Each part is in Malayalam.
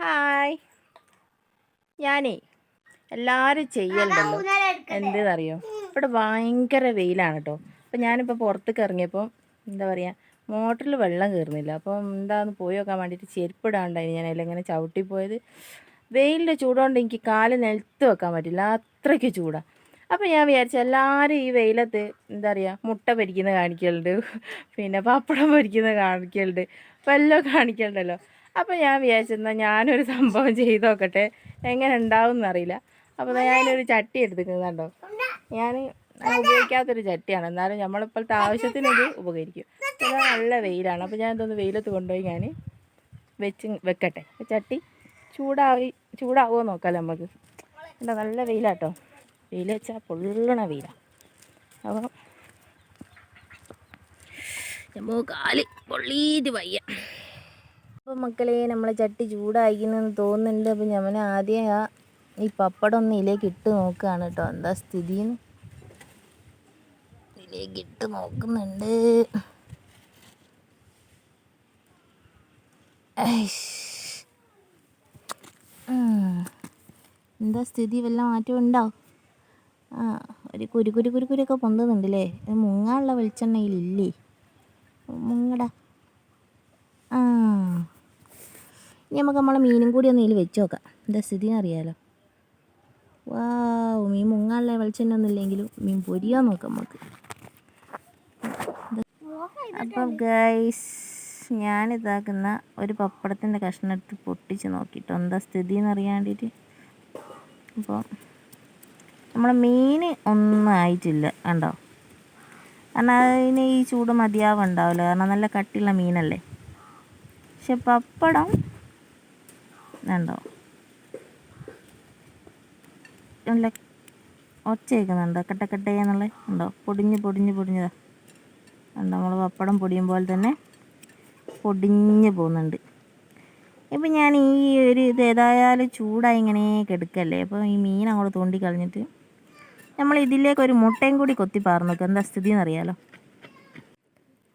ഹായ്. ഞാനേ എല്ലാവരും ചെയ്യലുണ്ടല്ലോ എന്തെന്നറിയോ? ഇവിടെ ഭയങ്കര വെയിലാണ് കേട്ടോ. അപ്പം ഞാനിപ്പോൾ പുറത്തേക്ക് ഇറങ്ങിയപ്പോൾ എന്താ പറയുക മോട്ടറിൽ വെള്ളം കയറുന്നില്ല. അപ്പം എന്താന്ന് പോയി നോക്കാൻ വേണ്ടിയിട്ട് ചെരുപ്പിടാണ്ടായി ഞാൻ. അതിലിങ്ങനെ ചവിട്ടി പോയത്. വെയിലിന്റെ ചൂടുകൊണ്ട് എനിക്ക് കാൽ നിലത്ത് വെക്കാൻ പറ്റില്ല. അത്രയ്ക്ക് ചൂടാണ് അപ്പം ഞാൻ വിചാരിച്ചു എല്ലാവരും ഈ വെയിലത്ത് എന്താ പറയുക മുട്ട പൊരിക്കുന്നത് കാണിക്കലുണ്ട്. പിന്നെ പപ്പടം പൊരിക്കുന്നത് കാണിക്കലുണ്ട്. വല്ലതും കാണിക്കലുണ്ടല്ലോ അപ്പോൾ ഞാൻ വിചാരിച്ചെന്നാൽ ഞാനൊരു സംഭവം ചെയ്ത് നോക്കട്ടെ. എങ്ങനെ ഉണ്ടാവും എന്നറിയില്ല അപ്പോൾ ഞാനൊരു ചട്ടി എടുത്തിട്ടുണ്ടോ ഞാൻ ഉപയോഗിക്കാത്തൊരു ചട്ടിയാണ്. എന്നാലും നമ്മളിപ്പോഴത്തെ ആവശ്യത്തിന് ഇത് ഉപകരിക്കും. ഇത് നല്ല വെയിലാണ്. അപ്പോൾ ഞാൻ ഇതൊന്ന് വെയിലത്ത് കൊണ്ടുപോയി ഞാൻ വെച്ച് വെക്കട്ടെ. ചട്ടി ചൂടായി ചൂടാവുമോ നോക്കാം നമുക്ക് എന്താ നല്ല വെയിലാട്ടോ. വെയിൽ വെച്ചാൽ പൊള്ളണ വെയിലാണ് അപ്പോൾ നമ്മൾ കാൽ പൊള്ളീത് വയ്യ. അപ്പോൾ മക്കളെ നമ്മളെ ചട്ടി ചൂടായിക്കുന്നെന്ന് തോന്നുന്നുണ്ട്. അപ്പോൾ ഞാൻ ആദ്യം ആ ഈ പപ്പടം ഒന്ന് ഇതിലേക്ക് ഇട്ട് നോക്കുകയാണ് കേട്ടോ. എന്താ സ്ഥിതിന്ന്? ഇതിലേക്ക് ഇട്ട് നോക്കുന്നുണ്ട്. എന്താ സ്ഥിതി? വല്ല മാറ്റം ഉണ്ടോ? ആ ഒരു കുരു കുരു കുരു കുരുക്കെ പൊന്തുന്നുണ്ടല്ലേ? മുങ്ങാനുള്ള വെളിച്ചെണ്ണയിലില്ലേ? മുങ്ങടാ. ആ. നമുക്ക് നമ്മളെ മീനും കൂടി ഒന്ന് ഇതിൽ വെച്ച് നോക്കാം. എന്താ സ്ഥിതി അറിയാലോ? വാ മീൻ മുങ്ങാനുള്ള വെളിച്ചെണ്ണ ഒന്നും ഇല്ലെങ്കിലും മീൻ പൊരിയാൻ നോക്കാം നമുക്ക്. അപ്പം ഗൈസ് ഞാൻ ഇതാക്കുന്ന ഒരു പപ്പടത്തിന്റെ കഷ്ണം എടുത്ത് പൊട്ടിച്ച് നോക്കിയിട്ട് എന്താ സ്ഥിതി എന്ന് അറിയാണ്ടിട്ട് അപ്പോൾ നമ്മളെ മീൻ ഒന്നും ആയിട്ടില്ല കണ്ടോ? കാരണം അതിന് ഈ ചൂട് മതിയാവുണ്ടാവില്ല. കാരണം നല്ല കട്ടിയുള്ള മീനല്ലേ. പക്ഷെ പപ്പടം കണ്ടോ നല്ല ഒച്ച കേൾക്കുന്നുണ്ട് കട്ട കട്ടേ എന്നുള്ള ഉണ്ടോ? പൊടിഞ്ഞ് പൊടിഞ്ഞ് പൊടിഞ്ഞതാ. കണ്ടോ നമ്മൾ പപ്പടം പൊടിയും പോലെ തന്നെ പൊടിഞ്ഞ് പോകുന്നുണ്ട്. ഇപ്പം ഞാൻ ഈ ഒരു ഇത് ഏതായാലും ചൂടായി ഇങ്ങനെ കെടുക്കല്ലേ? അപ്പോൾ ഈ മീൻ അങ്ങോട്ട് തോണ്ടി കളഞ്ഞിട്ട് നമ്മൾ ഇതിലേക്ക് ഒരു മുട്ടയും കൂടി കൊത്തി പാർന്നു നോക്കുക എന്താ സ്ഥിതി എന്നറിയാലോ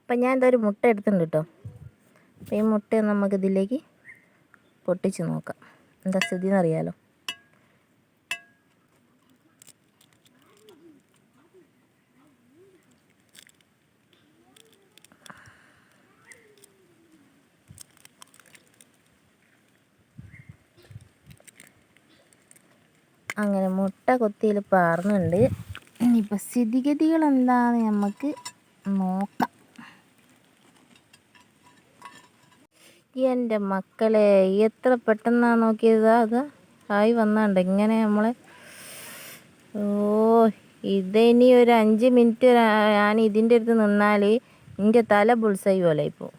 അപ്പം ഞാൻ ഒരു മുട്ട എടുത്തിട്ടുണ്ട് കേട്ടോ. അപ്പോൾ ഈ മുട്ട നമുക്ക് ഇതിലേക്ക് പൊട്ടിച്ച് നോക്കാം. എന്താ സ്ഥിതി എന്നറിയാലോ അങ്ങനെ മുട്ട കൊത്തിയിൽ പാർന്നുണ്ട്. ഇനിയിപ്പോൾ സ്ഥിതിഗതികൾ എന്താണെന്ന് നമുക്ക് നോക്കാം. എന്റെ മക്കളെ എത്ര പെട്ടെന്നാണ് നോക്കിയത്? അത് ആയി വന്നാണ്ട് ഇങ്ങനെ നമ്മളെ ഓ ഇതിനി ഒരു അഞ്ച് മിനിറ്റ് ഞാൻ ഇതിന്റെ അടുത്ത് നിന്നാൽ എന്റെ തല ബുൾസൈ പോലെ ഇപ്പോൾ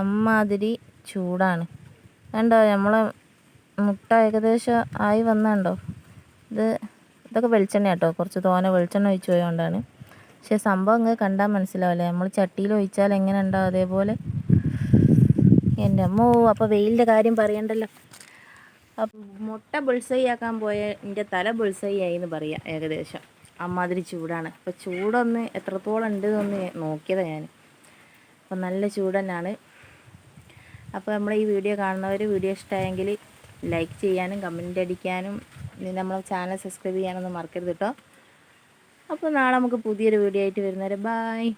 അമ്മാതിരി ചൂടാണ്. കണ്ടോ? നമ്മളെ മുട്ട ഏകദേശം ആയി വന്നുണ്ടോ? ഇത് ഇതൊക്കെ വെളിച്ചെണ്ണ കേട്ടോ കുറച്ച് തോനെ വെളിച്ചെണ്ണ ഒഴിച്ച് പോയതുകൊണ്ടാണ് പക്ഷേ സംഭവം അങ്ങ് കണ്ടാൽ മനസ്സിലാവില്ലേ നമ്മൾ ചട്ടിയിൽ ഒഴിച്ചാൽ എങ്ങനെ അതേപോലെ എന്റെ അമ്മോ അപ്പോൾ വെയിലിന്റെ കാര്യം പറയണ്ടല്ലോ. മുട്ട ബുൾസൈ ആക്കാൻ പോയ എന്റെ തല ബുൾസൈ ആയി എന്ന് പറയാം ഏകദേശം. അമ്മാതിരി ചൂടാണ്. അപ്പോൾ ചൂടൊന്ന് എത്രത്തോളം ഉണ്ട് എന്നൊന്ന് നോക്കിയതാണ് ഞാൻ അപ്പോൾ നല്ല ചൂട് തന്നെയാണ് അപ്പോൾ നമ്മൾ ഈ വീഡിയോ കാണുന്നവർ വീഡിയോ ഇഷ്ടമായെങ്കിൽ ലൈക്ക് ചെയ്യാനും കമന്റ് അടിക്കാനും ഇനി നമ്മളെ ചാനൽ സബ്സ്ക്രൈബ് ചെയ്യാനൊന്നും മറക്കരുത് കേട്ടോ അപ്പോൾ നാളെ നമുക്ക് പുതിയൊരു വീഡിയോ ആയിട്ട് വരുന്നവരെ ബായ്